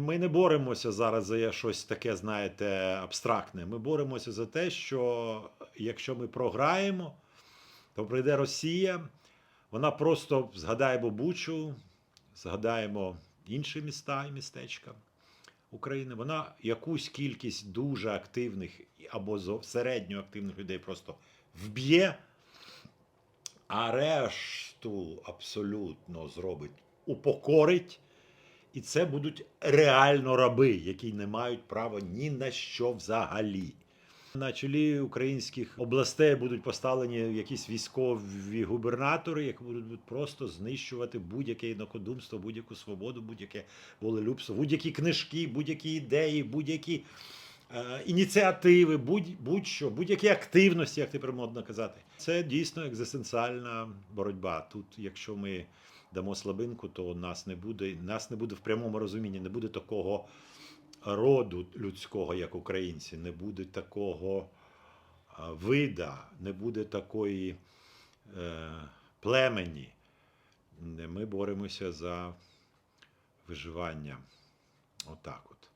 Ми не боремося зараз за щось таке, знаєте, абстрактне. Ми боремося за те, що якщо ми програємо, то прийде Росія, вона просто згадаємо Бучу, згадаємо інші міста і містечка України. Вона якусь кількість дуже активних або середньо активних людей просто вб'є, а решту абсолютно зробить, упокорить. І це будуть реально раби, які не мають права ні на що взагалі. На чолі українських областей будуть поставлені якісь військові губернатори, які будуть просто знищувати будь-яке інакодумство, будь-яку свободу, будь-яке волелюбство, будь-які книжки, будь-які ідеї, будь-які е, ініціативи, будь- будь-що, будь-які активності, як тепер модно казати. Це дійсно екзистенціальна боротьба. Тут, якщо ми дамо слабинку, то нас не буде, нас не буде в прямому розумінні, не буде такого роду людського, як українці, не буде такого вида, не буде такої е, племені. Ми боремося за виживання. Отак от.